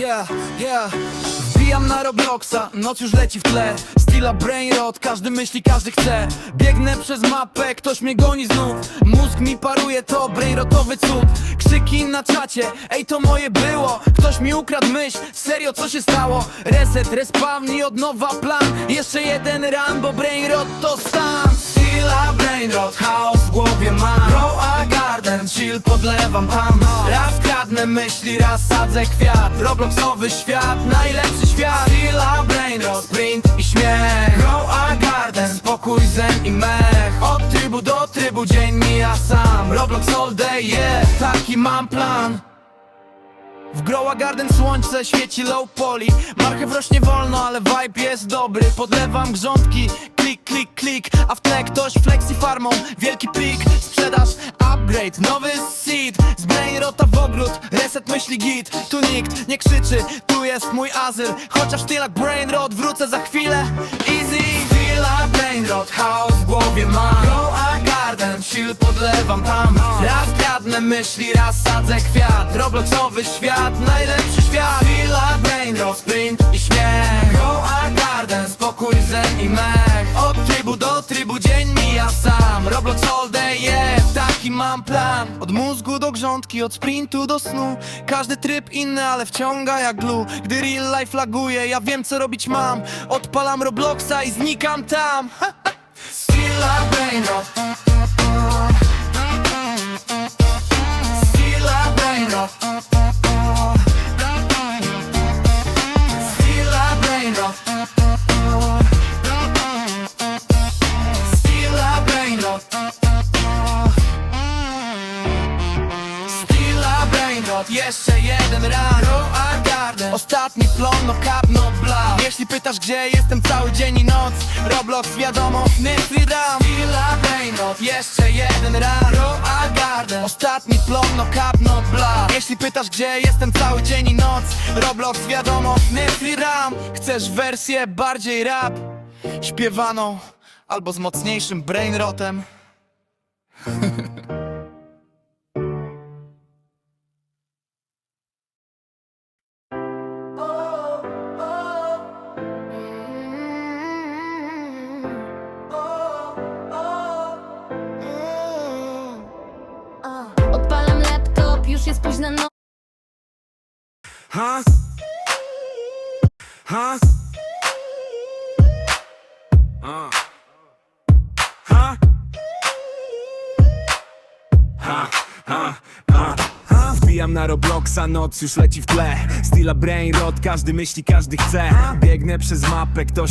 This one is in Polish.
Yeah, yeah. Wbijam na Robloxa, noc już leci w tle. Stila brain rot, każdy myśli, każdy chce. Biegnę przez mapę, ktoś mnie goni znów. Mózg mi paruje, to brain rotowy cud. Krzyki na czacie, ej to moje było. Ktoś mi ukradł myśl, serio co się stało? Reset, respawn i od nowa plan. Jeszcze jeden run, bo brain rot to stan chill podlewam tam Raz kradnę myśli, raz sadzę kwiat. Robloxowy świat, najlepszy świat. Stila brain sprint i śmiech. Grow a garden, spokój, zen i mech. Od trybu do trybu dzień mija sam. Roblox all day, yeah, taki mam plan. W Growa Garden słońce świeci low poly. Marchew rośnie wolno, ale vibe jest dobry. Podlewam grządki, klik, klik, klik. A w tle ktoś flexi farmą. Wielki plik, upgrade Nowy seed, z brainrota w ogród Reset myśli git, tu nikt nie krzyczy Tu jest mój azyl, chociaż ty jak brainrot Wrócę za chwilę, easy Chwila brainrot, chaos w głowie mam. Grow a garden, chill podlewam tam. Raz kradnę myśli, raz sadzę kwiat. Robloxowy świat, najlepszy świat. Chwila brainrot, sprint i śmiech. Grow a garden, spokój, zen i mech. Od trybu do trybu dzień mija sam mam plan. Od mózgu do grządki, od sprintu do snu. Każdy tryb inny, ale wciąga jak glue. Gdy real life laguje, ja wiem co robić mam. Odpalam Robloxa i znikam tam. Stila brainrot Stila Jeszcze jeden ran Grow a garden Ostatni plon, no cap, no bla. Jeśli pytasz gdzie jestem cały dzień i noc Roblox wiadomo, Ram Stila brainrot Jeszcze jeden ran Grow a garden Ostatni plon, no cap, no bla. Jeśli pytasz gdzie jestem cały dzień i noc Roblox wiadomo, Nifty Ram Chcesz wersję bardziej rap? Śpiewaną Albo z mocniejszym brainrotem już jest późna noc Ha? Ha? A. Ha? Wbijam na Robloxa, noc już leci w tle Stila brain rot, każdy myśli, każdy chce Biegnę przez mapę, ktoś